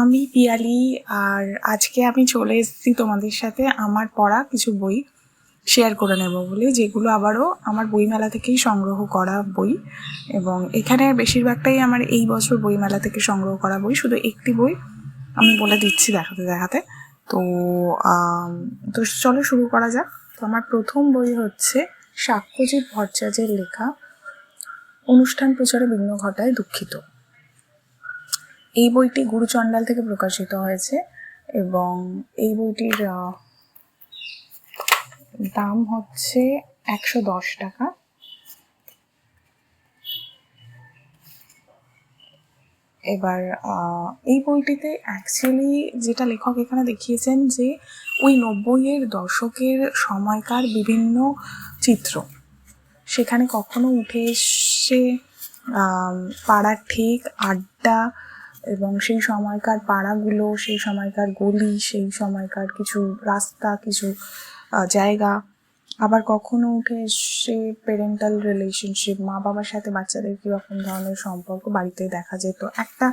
আমি, পিয়ালি, আর আজকে আমি চলে এসেছি তোমাদের সাথে আমার পড়া কিছু বই শেয়ার করে নেব বলে, যেগুলো আবারও আমার বইমেলা থেকেই সংগ্রহ করা বই। এবং এখানে বেশিরভাগটাই আমার এই বছর বইমেলা থেকে সংগ্রহ করা বই, শুধু একটি বই আমি বলে দিচ্ছি দেখাতে দেখাতে। তো তো চলো শুরু করা যাক। তো আমার প্রথম বই হচ্ছে সাক্ষ্যজিৎ ভট্টাচার্যের লেখা, অনুষ্ঠান প্রচারে বিঘ্ন ঘটায় দুঃখিত। এই বইটি গুরুচণ্ডাল থেকে প্রকাশিত হয়েছে এবং এই বইটির দাম হচ্ছে একশো দশ টাকা। এবার এই বইটিতে অ্যাকচুয়ালি যেটা লেখক এখানে দেখিয়েছেন যে ওই নব্বইয়ের দশকের সময়কার বিভিন্ন চিত্র, সেখানে কখনো উঠে এসে পাড়ার ঠিক আড্ডা এবং সেই সময়কার পাড়াগুলো, সেই সময়কার গলি, সেই সময়কার কিছু রাস্তা, কিছু জায়গা। আবার কখনো উঠে এসে প্যারেন্টাল রিলেশনশিপ মা বাবার সাথে বাচ্চাদের কীরকম ধরনের সম্পর্ক বাড়িতে দেখা যেত। একটা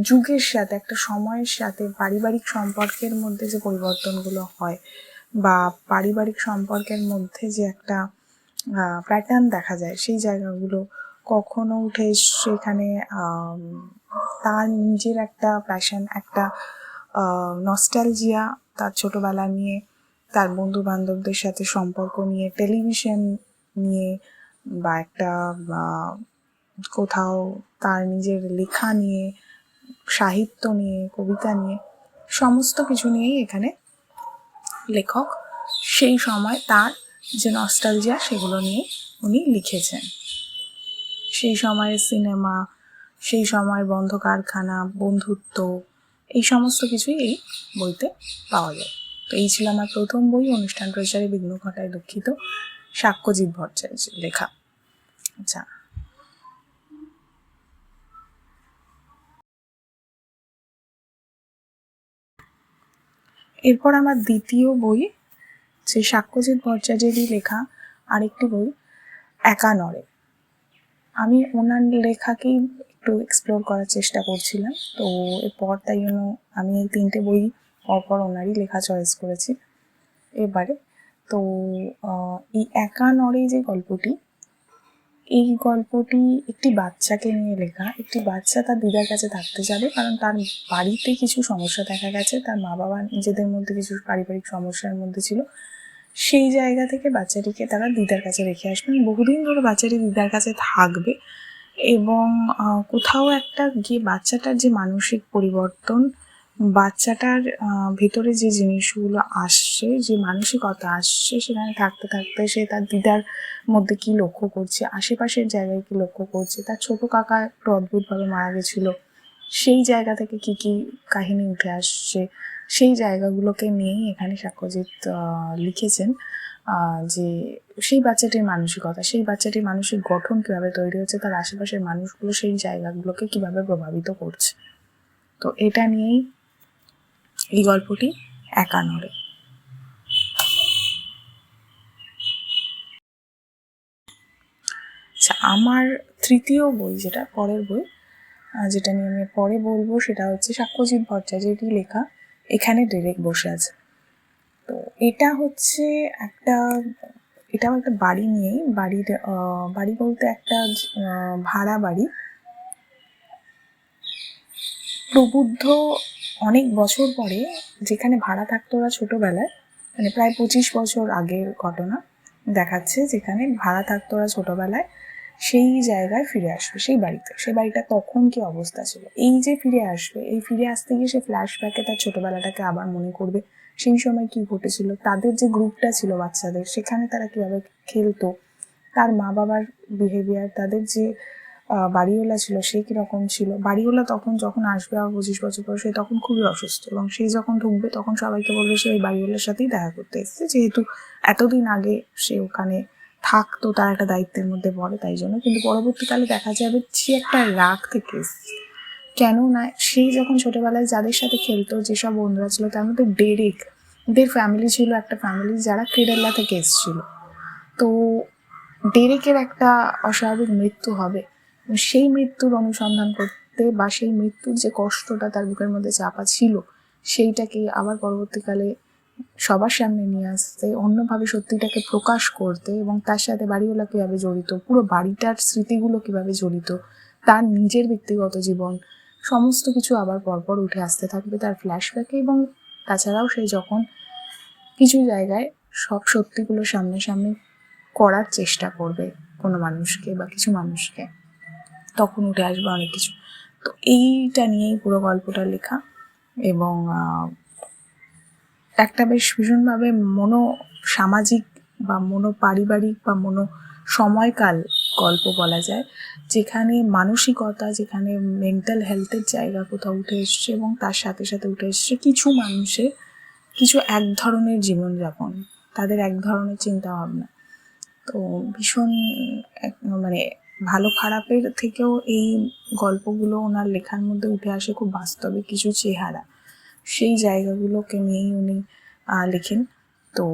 যুগের সাথে, একটা সময়ের সাথে পারিবারিক সম্পর্কের মধ্যে যে পরিবর্তনগুলো হয় বা পারিবারিক সম্পর্কের মধ্যে যে একটা প্যাটার্ন দেখা যায়, সেই জায়গাগুলো কখনো উঠে সেখানে তার নিজের একটা প্যাশন একটা নস্টালজিয়া তার ছোটবেলা নিয়ে, তার বন্ধু বান্ধবদের সাথে সম্পর্ক নিয়ে টেলিভিশন নিয়ে বা একটা কোথাও তার নিজের লেখা নিয়ে, সাহিত্য নিয়ে, কবিতা নিয়ে, সমস্ত কিছু নিয়েই এখানে লেখক। সেই সময় তার যে নস্টালজিয়া সেগুলো নিয়ে উনি লিখেছেন। সেই সময়ের সিনেমা সেই সময়ের বন্ধ কারখানা, বন্ধুত্ব, এই সমস্ত কিছুই এই বইতে পাওয়া যায়। তো এই ছিল আমার প্রথম বই, অনুষ্ঠান প্রচারে বিঘ্ন ঘটায় দুঃখিত, সাক্ষ্যজিৎ ভট্টাচার্যের লেখা। আচ্ছা। এরপর আমার দ্বিতীয় বই, যে সাক্ষ্যজিৎ ভট্টাচার্যেরই লেখা, আরেকটি বই একা নড়ে আমি ওনার লেখাকেই একটু এক্সপ্লোর করার চেষ্টা করছিলাম। তো এরপর তাই জন্য আমি এই তিনটে বই পরপর ওনারই লেখা চয়েস করেছি। এবারে তো এই একা নড়ে যে গল্পটি, এই গল্পটি একটি বাচ্চাকে নিয়ে লেখা, একটি বাচ্চা তার দিদার কাছে থাকতে যাবে কারণ তার বাড়িতে কিছু সমস্যা দেখা গেছে, তার মা বাবা নিজেদের মধ্যে কিছু পারিবারিক সমস্যার মধ্যে ছিল, সেই জায়গা থেকে বাচ্চাটিকে তারা দিদার কাছে রেখে আসবেন বহুদিন ধরে বাচ্চাটি দিদার কাছে থাকবে। এবং কোথাও একটা গিয়ে বাচ্চাটার যে মানসিক পরিবর্তন, বাচ্চাটার ভেতরে যে জিনিসগুলো আসছে, যে মানসিকতা আসছে, সেখানে থাকতে থাকতে সে তার দিদার মধ্যে কি লক্ষ্য করছে, আশেপাশের জায়গায় কি লক্ষ্য করছে, তার ছোট কাকা একটু অদ্ভুতভাবে মারা গেছিল, সেই জায়গা থেকে কি কি কাহিনী উঠে আসছে সেই জায়গাগুলোকে নিয়েই এখানে সাক্ষ্যজিৎ লিখেছেন যে সেই বাচ্চাটির মানসিকতা, সেই বাচ্চাটির মানসিক গঠন কীভাবে তৈরি হচ্ছে, তার আশেপাশের মানুষগুলো সেই জায়গাগুলোকে কীভাবে প্রভাবিত করছে। তো এটা নিয়েই এই গল্পটি একা নড়ে আচ্ছা আমার তৃতীয় বই যেটা, পরের বই যেটা নিয়ে আমি পরে বলব, সেটা হচ্ছে সাক্ষ্যজিৎ ভট্টাচার্যেরই লেখা? এখানে ডেরেক বসে আছে। তো এটা হচ্ছে একটা এটাও একটা বাড়ি নিয়েই বাড়ির বাড়ি বলতে একটা ভাড়া বাড়ি। প্রবুদ্ধ অনেক বছর পরে যেখানে ভাড়া থাকতো ওরা ছোটোবেলায় মানে প্রায় পঁচিশ বছর আগের ঘটনা দেখাচ্ছে, যেখানে ভাড়া থাকতো ওরা ছোটোবেলায়। সেই জায়গায় ফিরে আসবে, সেই বাড়িতে। সেই বাড়িটা তখন কি অবস্থা ছিল? এই যে ফিরে আসবে, এই ফিরে আসতে গিয়ে সে ফ্ল্যাশব্যাকে তার ছোটবেলাটাকে আবার মনে করবে। সেই সময় কি ঘটেছিল? তাদের যে গ্রুপটা ছিল বাচ্চাদের, সেখানে তারা কীভাবে খেলতো? তার মা বাবার বিহেভিয়ার তাদের যে বাড়িওয়ালা ছিল, সে কীরকম ছিল? বাড়িওয়ালা তখন যখন আসবে আবার পঁচিশ বছর পর সে তখন খুবই অসুস্থ এবং সে যখন ঢুকবে, তখন সবাইকে বলবে সে ওই বাড়িওয়ালার সাথেই দেখা করতে এসেছে। যেহেতু এতদিন আগে সে ওখানে থাকতো, তার একটা দায়িত্বের মধ্যে পড়ে তাই জন্য। কিন্তু পরবর্তীকালে দেখা যাবে সে একটা রাগ থেকে এসেছে। কেন না সেই যখন ছোটবেলায় যাদের সাথে খেলতো, যেসব বন্ধুরা ছিল, তার মধ্যে ডেরেক দের ফ্যামিলি ছিল একটা ফ্যামিলি যারা কেরালা থেকে এসেছিল। তো ডেরেকের একটা অস্বাভাবিক মৃত্যু হবে। সেই মৃত্যুর অনুসন্ধান করতে বা সেই মৃত্যুর যে কষ্টটা তার বুকের মধ্যে চাপা ছিল, সেইটাকে আবার পরবর্তীকালে সবার সামনে নিয়ে আসতে অন্যভাবে সত্যিটাকে প্রকাশ করতে এবং তার সাথে বাড়িওয়ালা কীভাবে জড়িত, পুরো বাড়িটার স্মৃতিগুলো কীভাবে জড়িত, তার নিজের ব্যক্তিগত জীবন, সমস্ত কিছু আবার পরপর উঠে আসতে থাকবে তার ফ্ল্যাশব্যাকে এবং তাছাড়াও সে যখন কিছু জায়গায় সব সত্যিগুলো সামনাসামনি করার চেষ্টা করবে কোনো মানুষকে বা কিছু মানুষকে, তখন উঠে আসবে অনেক কিছু। তো এইটা নিয়েই পুরো গল্পটা লেখা এবং একটা বেশ ভীষণভাবে মনো সামাজিক বা মনো পারিবারিক বা মনো সময়কাল গল্প বলা যায়, যেখানে মানসিকতা, যেখানে মেন্টাল হেলথের জায়গা কোথাও উঠে এসছে এবং তার সাথে সাথে উঠে এসছে কিছু মানুষের কিছু এক ধরনের জীবনযাপন, তাদের এক ধরনের চিন্তা ভাবনা তো ভীষণ মানে ভালো খারাপের থেকেও এই গল্পগুলো ওনার লেখার মধ্যে উঠে আসে খুব বাস্তবে কিছু চেহারা। সেই জায়গাগুলোকে নিয়েই উনি লেখেন। তো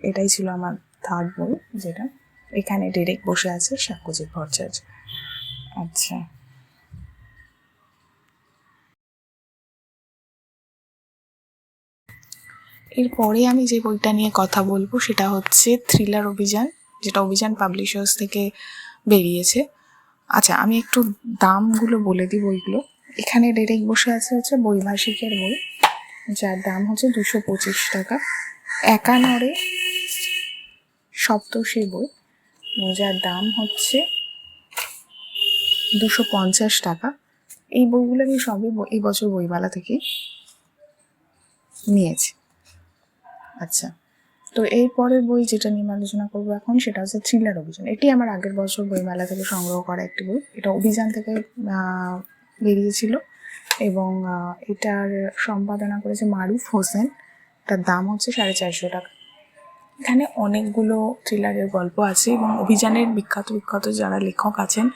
এটাই ছিল আমার থার্ড বই যেটা এখানে ডেরেক বসে আছে সাক্ষ্যজিৎ ভট্টাচার্য। আচ্ছা। এরপরে আমি যে বইটা নিয়ে কথা বলব, সেটা হচ্ছে থ্রিলার অভিযান, যেটা অভিযান পাবলিশার্স থেকে বেরিয়েছে। আচ্ছা আমি একটু দামগুলো বলে দিই বইগুলো। এখানে ডেরেক বসে আছে হচ্ছে বৈভাষিকের বই, যার দাম হচ্ছে দুশো পঁচিশ টাকা। একানরে সপ্তশী বই, যার দাম হচ্ছে দুশো পঞ্চাশ টাকা। এই বইগুলো আমি সবই এই বছর বইমেলা থেকেই নিয়েছি। আচ্ছা তো এর পরের বই যেটা নিয়ে আলোচনা করব এখন, সেটা হচ্ছে থ্রিলার অভিযান এটি আমার আগের বছর বইমেলা থেকে সংগ্রহ করা একটি বই। এটা অভিযান থেকে বেরিয়েছিল এবং এটার সম্পাদনা করেছে মারুফ হোসেন। তার দাম হচ্ছে সাড়ে চারশো টাকা। এখানে অনেকগুলো থ্রিলারের গল্প আছে এবং অভিযানের বিখ্যাত বিখ্যাত যারা লেখক আছেন,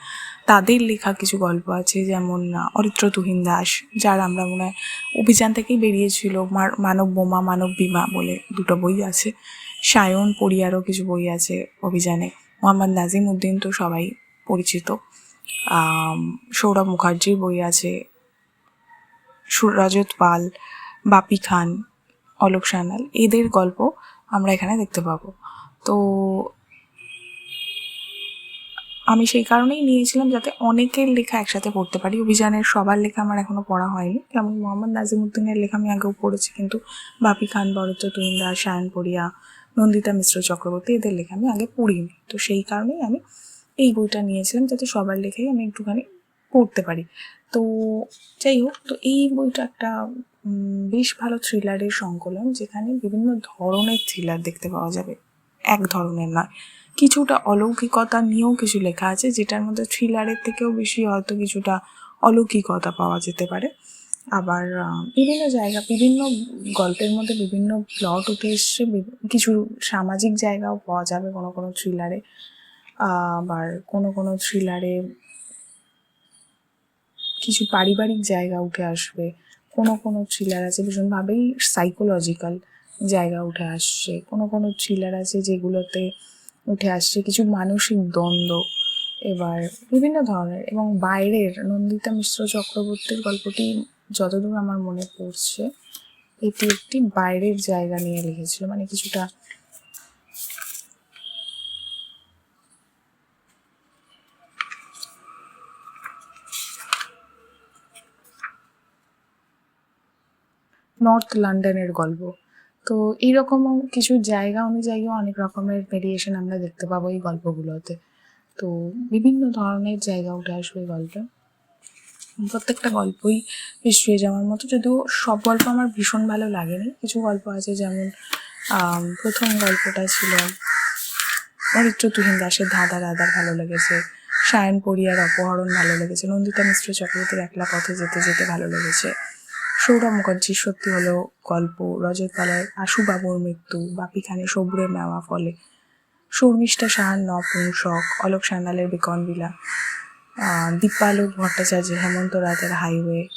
তাদের লেখা কিছু গল্প আছে। যেমন অরিত্র তুহিন দাস, যার আমরা মনে হয় অভিযান থেকেই বেরিয়েছিল। মানব বোমা, মানব বিমা বলে দুটো বই আছে। সায়ন পড়িয়ারও কিছু বই আছে অভিযানে। মোহাম্মদ নাজিম উদ্দিন তো সবাই পরিচিত। সৌরভ মুখার্জির বই আছে। সুর- রজত পাল, বাপি খান অলোক সান্যাল। এদের গল্প আমরা এখানে দেখতে পাবো। তো আমি সেই কারণেই নিয়েছিলাম যাতে অনেকের লেখা একসাথে পড়তে পারি। অভিযানের সবার লেখা আমার এখনও পড়া হয়নি। যেমন মোহাম্মদ নাজিমুদ্দিনের লেখা আমি আগেও পড়েছি, কিন্তু বাপি খান, বরত তুইন দাস সায়ন পড়িয়া নন্দিতা মিশ্র চক্রবর্তী এদের লেখা আমি আগে পড়িনি। তো সেই কারণেই আমি এই বইটা নিয়েছিলাম যাতে সবার লেখাই আমি একটুখানি পড়তে পারি। তো যাই হোক, তো এই বইটা একটা বেশ ভালো থ্রিলারের সংকলন যেখানে বিভিন্ন ধরনের থ্রিলার দেখতে পাওয়া যাবে। এক ধরনের নয়। কিছুটা অলৌকিকতা নিয়েও কিছু লেখা আছে, যেটার মধ্যে থ্রিলারের থেকেও বেশি হয়তো কিছুটা অলৌকিকতা পাওয়া যেতে পারে। আবার বিভিন্ন জায়গা, বিভিন্ন গল্পের মধ্যে বিভিন্ন প্লট উঠে এসছে কিছু সামাজিক জায়গাও পাওয়া যাবে কোনো কোনো থ্রিলারে। আবার কোনো কোনো থ্রিলারে কিছু পারিবারিক জায়গা উঠে আসবে, কোনো কোনো থ্রিলার আছে ভীষণভাবেই সাইকোলজিক্যাল জায়গা উঠে আসছে, কোনো কোনো থ্রিলার আছে যেগুলোতে উঠে আসছে কিছু মানসিক দ্বন্দ্ব, এবার বিভিন্ন ধরনের এবং বাইরের নন্দিতা মিশ্র চক্রবর্তীর গল্পটি যতদূর আমার মনে পড়ছে, এটি একটি বাইরের জায়গা নিয়ে লিখেছিল মানে কিছুটা নর্থ লন্ডনের গল্প। তো এইরকমও কিছু জায়গা অনুযায়ীও অনেক রকমের ভেরিয়েশন আমরা দেখতে পাবো এই গল্পগুলোতে। তো বিভিন্ন ধরনের জায়গা উঠে আসবে গল্পে। প্রত্যেকটা গল্পই হিস্ট্রি যাওয়ার মতো। যদিও সব গল্প আমার ভীষণ ভালো লাগেনি। কিছু গল্প আছে যেমন প্রথম গল্পটা ছিল, অরিত্র তুহিন দাসের ধাঁধা রাধার ভালো লেগেছে, সায়ন পড়িয়ার অপহরণ ভালো লেগেছে, নন্দিতা মিশ্র চক্রবর্তীর একলা পথে যেতে যেতে ভালো লেগেছে। সৌরভ মুখার্জির সত্যি হলো গল্প রজত পালার আশুবাবুর মৃত্যু বাপি খানের সবুরে নেওয়া ফলে শর্মিষ্ঠা সাহার নপুংসক অলোক সান্যালের বিকন বিলা আহ, দীপালোক ভট্টাচার্যের হেমন্ত রাতের হাইওয়ে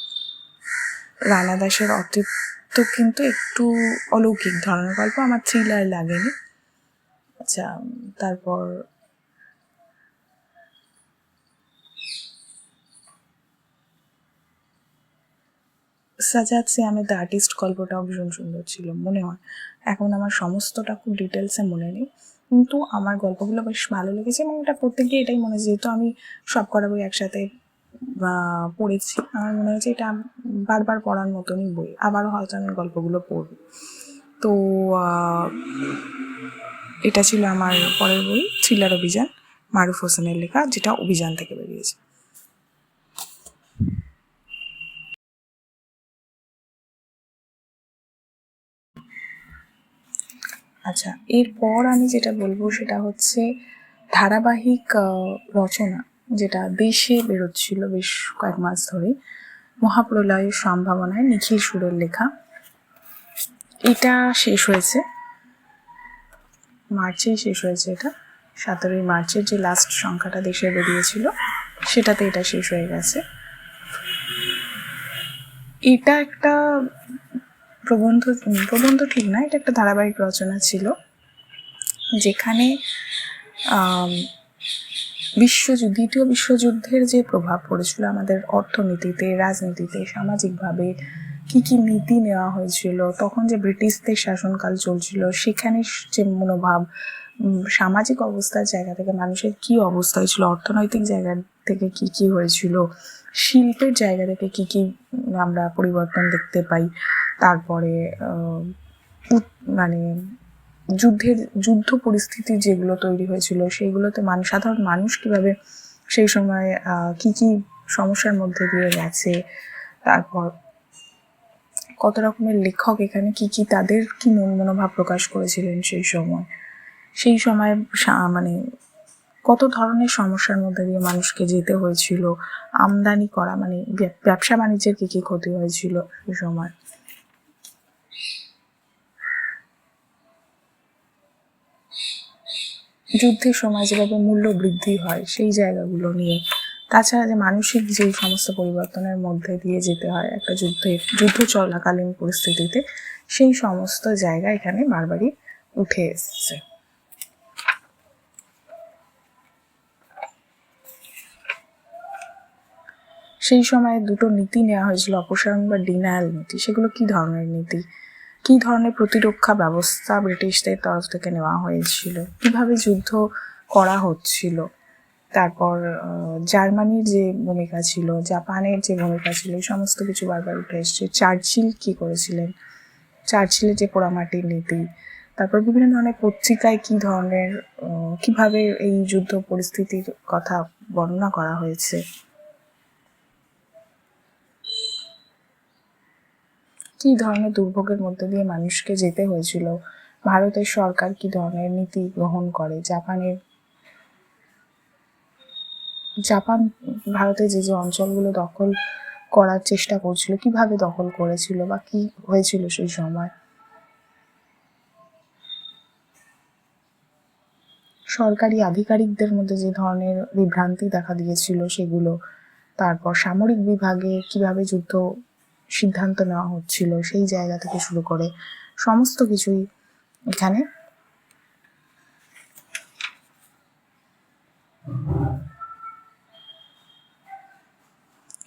রানা দাসের অতৃপ্ত কিন্তু একটু অলৌকিক ধরনের গল্প আমার থ্রিলার লাগেনি। আচ্ছা তারপর সাজাদ আমি দ্য আর্টিস্ট গল্পটাও ভীষণ সুন্দর ছিল, মনে হয়। এখন আমার সমস্তটা খুব ডিটেলসে মনে নেই। কিন্তু আমার গল্পগুলো বেশ ভালো লেগেছে এবং এটা পড়তে গিয়ে এটাই মনে হয়েছে যেহেতু আমি সব কটা বই একসাথে পড়েছি, আমার মনে হয়েছে এটা বারবার পড়ার মতনই বই, আবারও হয়তো আমি গল্পগুলো পড়ব। তো এটা ছিল আমার পরের বই থ্রিলার অভিযান মারুফ হোসেনের লেখা, যেটা অভিযান থেকে বেরিয়েছে। আচ্ছা এরপর আমি যেটা বলব সেটা হচ্ছে ধারাবাহিক রচনা যেটা দেশে বেরোচ্ছিল বেশ কয়েক মাস ধরে। মহাপ্রলয়ের সম্ভাবনায় নিখিল সুরের লেখা। এটা শেষ হয়েছে। মার্চেই শেষ হয়েছে এটা। সতেরোই মার্চের যে লাস্ট সংখ্যাটা দেশে বেরিয়েছিল, সেটাতে এটা শেষ হয়ে গেছে। এটা একটা প্রবন্ধ প্রবন্ধ ঠিক না, এটা একটা ধারাবাহিক রচনা ছিল, যেখানে বিশ্বযুদ্ধ, দ্বিতীয় বিশ্বযুদ্ধের যে প্রভাব পড়েছিল আমাদের অর্থনীতিতে, রাজনীতিতে, সামাজিকভাবে, কি কি নীতি নেওয়া হয়েছিল, তখন যে ব্রিটিশদের শাসনকাল চলছিল, সেখানে যে মনোভাব সামাজিক অবস্থার জায়গা থেকে মানুষের কি অবস্থা হয়েছিল, অর্থনৈতিক জায়গা থেকে কি কি হয়েছিল, শিল্পের জায়গা থেকে কি কি আমরা পরিবর্তন দেখতে পাই তারপরে মানে যুদ্ধের, যুদ্ধ পরিস্থিতি যেগুলো তৈরি হয়েছিল, সেইগুলোতে মানুষ সাধারণ মানুষ কীভাবে সেই সময় কি কি সমস্যার মধ্যে দিয়ে গেছে, তারপর কত রকমের লেখক এখানে কি কি তাদের কি মন, মনোভাব প্রকাশ করেছিলেন সেই সময়? সেই সময় মানে কত ধরনের সমস্যার মধ্যে দিয়ে মানুষকে যেতে হয়েছিল? আমদানি করা মানে ব্যবসা বাণিজ্যের কি কি ক্ষতি হয়েছিল সেই সময়? যুদ্ধের সময় যেভাবে মূল্য বৃদ্ধি হয়, সেই জায়গাগুলো নিয়ে। তাছাড়া যে মানসিক যে সমস্ত পরিবর্তনের মধ্যে দিয়ে যেতে হয় একটা যুদ্ধের যুদ্ধ চলাকালীন পরিস্থিতিতে, সেই সমস্ত জায়গা এখানে বারবারই উঠে এসেছে। সেই সময় দুটো নীতি নেওয়া হয়েছিল, অপসারণ বা ডিনায়াল নীতি। সেগুলো কি ধরনের নীতি? কি ধরনের প্রতিরক্ষা ব্যবস্থা ব্রিটিশদের তরফ থেকে নেওয়া হয়েছিল? কীভাবে যুদ্ধ করা হচ্ছিল? তারপর জার্মানির যে ভূমিকা ছিল, জাপানের যে ভূমিকা ছিল, এই সমস্ত কিছু বারবার উঠে এসছে। চার্চিল কি করেছিলেন? চার্চিলের যে পোড়ামাটির নীতি, তারপর বিভিন্ন ধরনের পত্রিকায় কি ধরনের কীভাবে এই যুদ্ধ পরিস্থিতির কথা বর্ণনা করা হয়েছে? কি ধরনের দুর্ভোগের মধ্যে দিয়ে মানুষকে যেতে হয়েছিল? ভারতের সরকার কি ধরনের নীতি গ্রহণ করে? জাপানের, জাপান, ভারতে যে যে অঞ্চলগুলো দখল করার চেষ্টা করছিল, কীভাবে দখল করেছিল বা কি হয়েছিল সেই সময়? সরকারি আধিকারিকদের মধ্যে যে ধরনের বিভ্রান্তি দেখা দিয়েছিল সেগুলো, তারপর সামরিক বিভাগে কীভাবে যুদ্ধ সিদ্ধান্ত নেওয়া হচ্ছিল, সেই জায়গা থেকে শুরু করে সমস্ত কিছুই এখানে।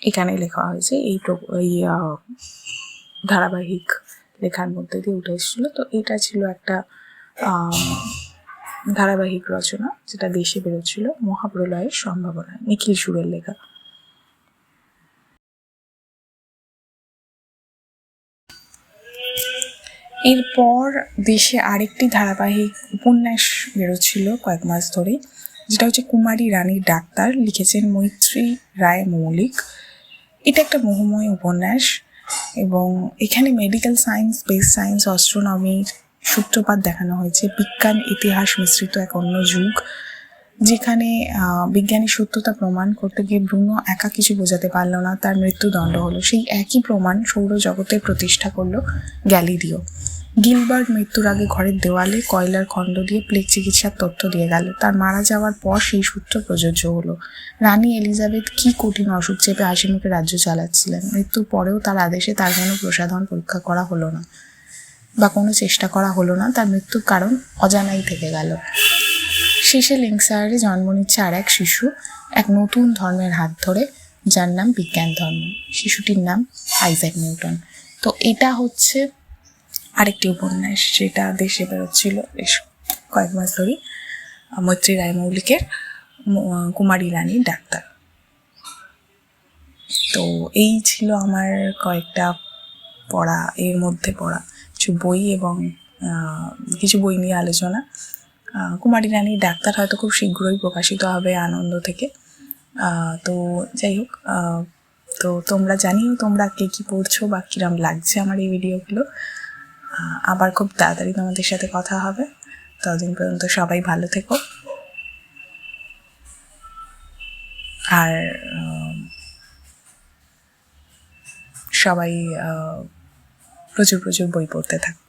এখানে লেখা হয়েছে, এই ধারাবাহিক লেখার মধ্যে দিয়ে উঠে এসেছিল। তো এটা ছিল একটা ধারাবাহিক রচনা, যেটা দেশে বেরোচ্ছিল, মহাপ্রলয়ের সম্ভাবনা নিখিল সুরের লেখা। এরপর দেশে আরেকটি ধারাবাহিক উপন্যাস বেরোচ্ছিল কয়েক মাস ধরে, যেটা হচ্ছে কুমারী রানীর ডাক্তার, লিখেছেন মৈত্রী রায় মৌলিক। এটা একটা মোহময় উপন্যাস এবং এখানে মেডিকেল সায়েন্স স্পেস সায়েন্স অস্ট্রোনমির সূত্রপাত দেখানো হয়েছে। বিজ্ঞান, ইতিহাস মিশ্রিত এক অন্য যুগ, যেখানে বিজ্ঞানী সত্যতা প্রমাণ করতে গিয়ে ব্রুনো একা কিছু বোঝাতে পারল না। তার মৃত্যুদণ্ড হলো সেই একই প্রমাণ সৌরজগতে প্রতিষ্ঠা করল গ্যালিলিও। গিলবার্ট মৃত্যুর আগে ঘরের দেওয়ালে কয়লার খণ্ড দিয়ে প্লেগ চিকিৎসার তথ্য দিয়ে গেল। তার মারা যাওয়ার পর সেই সূত্র প্রযোজ্য হলো। রানী এলিজাবেথ কি কঠিন অসুখ চেপে হাসি মুখে রাজ্য চালাচ্ছিলেন? মৃত্যুর পরেও তার আদেশে তার কোনো প্রসাধন পরীক্ষা করা হলো না বা কোনো চেষ্টা করা হলো না, তার মৃত্যুর কারণ অজানাই থেকে গেল। শেষে লিঙ্কসায়ারে জন্ম নিচ্ছে আর এক শিশু, এক নতুন ধর্মের হাত ধরে, যার নাম বিজ্ঞান ধর্ম। শিশুটির নাম আইজ্যাক নিউটন। তো এটা হচ্ছে আরেকটি উপন্যাস যেটা দেশে বেরোচ্ছিল বেশ কয়েক মাস ধরেই, মৈত্রী রায় মৌলিকের কুমারী রানী ডাক্তার। তো এই ছিল আমার কয়েকটা পড়া, এর মধ্যে পড়া, কিছু বই এবং কিছু বই নিয়ে আলোচনা। কুমারী রানী ডাক্তার হয়তো খুব শীঘ্রই প্রকাশিত হবে আনন্দ থেকে। তো যাই হোক তো তোমরা জানিও তোমরা কে কী পড়ছো বা কিরম লাগছে আমার এই ভিডিওগুলো। আবার খুব তাড়াতাড়ি তোমাদের সাথে কথা হবে। ততদিন পর্যন্ত সবাই ভালো থেকো। আর সবাই প্রচুর প্রচুর বই পড়তে থাকো।